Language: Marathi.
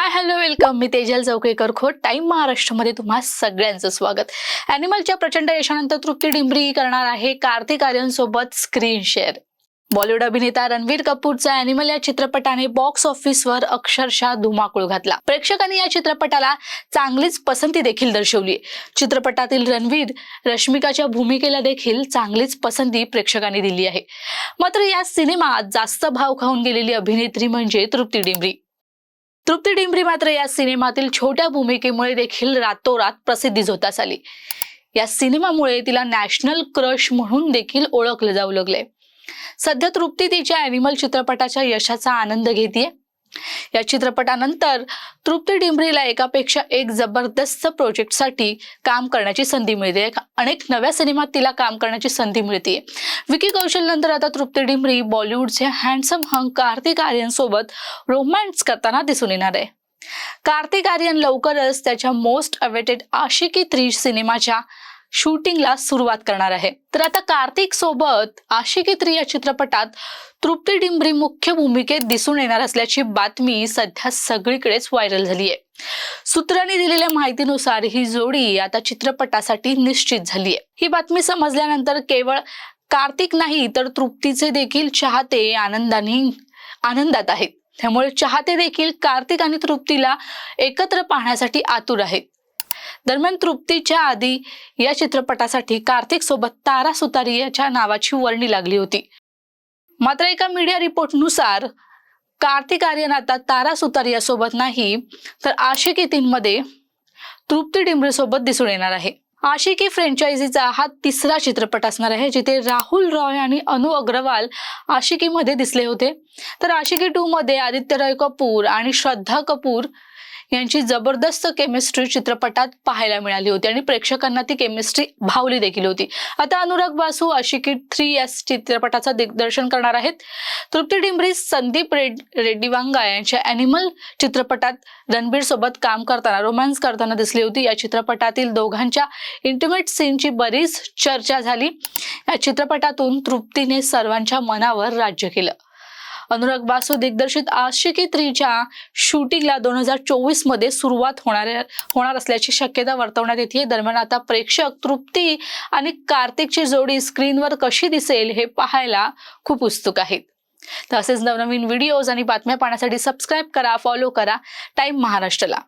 Hi hello welcome. मी तेजल चौकेकर खोट टाइम महाराष्ट्रामध्ये तुम्हा सगळ्यांचं स्वागत. अॅनिमलच्या प्रचंड यशानंतर तृप्ती डिंबरी करणार आहे कार्तिक आर्यनसोबत स्क्रीन शेअर बॉलिवूड अभिनेता रणवीर कपूरचा अॅनिमल या चित्रपटाने बॉक्स ऑफिसवर अक्षरशः धुमाकूळ घातला. प्रेक्षकांनी या चित्रपटाला चांगलीच पसंती देखील दर्शवली. चित्रपटातील रणवीर रश्मिकाच्या भूमिकेला देखील चांगलीच पसंती प्रेक्षकांनी दिली आहे. मात्र या सिनेमात जास्त भाव खाऊन गेलेली अभिनेत्री म्हणजे तृप्ती डिंबरी. तृप्ती डिंबरी मात्र या सिनेमातील छोट्या भूमिकेमुळे देखील रातोरात प्रसिद्धी झोतास आली. या सिनेमामुळे तिला नॅशनल क्रश म्हणून देखील ओळखलं जाऊ लागले सध्या तृप्ती तिच्या अॅनिमल चित्रपटाच्या यशाचा आनंद घेते या चित्रपटानंतर तृप्ती डिंभरीला एकापेक्षा एक जबरदस्त प्रोजेक्टसाठी काम करण्याची संधी मिळते. अनेक नव्या सिनेमात तिला काम करण्याची संधी मिळते. विकी कौशल नंतर आता तृप्ती डिंभरी बॉलिवूडचे हँडसम हंक कार्तिक आर्यनसोबत रोमॅन्स करताना दिसून येणार आहे. कार्तिक आर्यन लवकरच त्याच्या मोस्ट अवेटेड आशिकी थ्री सिनेमाच्या शूटिंगला सुरुवात करणार आहे. तर आता कार्तिक सोबत आशिकी थ्री या चित्रपटात तृप्ती डिंबरी मुख्य भूमिकेत दिसून येणार असल्याची बातमी सध्या सगळीकडेच व्हायरल झाली आहे सूत्रांनी दिलेल्या माहितीनुसार ही जोडी आता चित्रपटासाठी निश्चित झाली आहे ही बातमी समजल्यानंतर केवळ कार्तिक नाही तर तृप्तीचे देखील चाहते आनंदाने आनंदात आहेत. त्यामुळे चाहते देखील कार्तिक आणि तृप्तीला एकत्र पाहण्यासाठी आतुर आहेत. दरम्यान तृप्तीच्या आधी या चित्रपटासाठी कार्तिक सोबत तारा सुतारी याच्या नावाची वर्णी लागली होती. मात्र एका मीडिया रिपोर्टनुसार कार्तिक आर्यन आता तारा सुतारिया सोबत नाही तर आशिकी तीन मध्ये तृप्ती डिंबरे सोबत दिसून येणार आहे. आशिकी फ्रँचायझीचा हा तिसरा चित्रपट असणार आहे जिथे राहुल रॉय आणि अनु अग्रवाल आशिकीमध्ये दिसले होते. तर आशिकी टू मध्ये आदित्य रॉय कपूर आणि श्रद्धा कपूर यांची जबरदस्त केमिस्ट्री चित्रपटात पाहायला मिळाली होती आणि प्रेक्षकांना ती केमिस्ट्री भावली देखील होती. आता अनुराग बासू आशिकी थ्री या चित्रपटाचं दिग्दर्शन करणार आहेत. तृप्ती डिंबरी संदीप रेड रेड्डी वांगा यांच्या अॅनिमल चित्रपटात रणबीर सोबत काम करताना रोमॅन्स करताना दिसली होती. या चित्रपटातील दोघांच्या इंटिमेट सीनची बरीच चर्चा झाली. या चित्रपटातून तृप्तीने सर्वांच्या मनावर राज्य केलं. अनुराग बासू दिग्दर्शित आशिकी थ्रीच्या शूटिंगला दोन हजार चोवीसमध्ये सुरुवात होणार होणार असल्याची शक्यता वर्तवण्यात येते. दरम्यान आता प्रेक्षक तृप्ती आणि कार्तिकची जोडी स्क्रीनवर कशी दिसेल हे पाहायला खूप उत्सुक आहेत. तसेच नवनवीन व्हिडिओज आणि बातम्या पाहण्यासाठी सबस्क्राईब करा फॉलो करा. टाईम महाराष्ट्राला.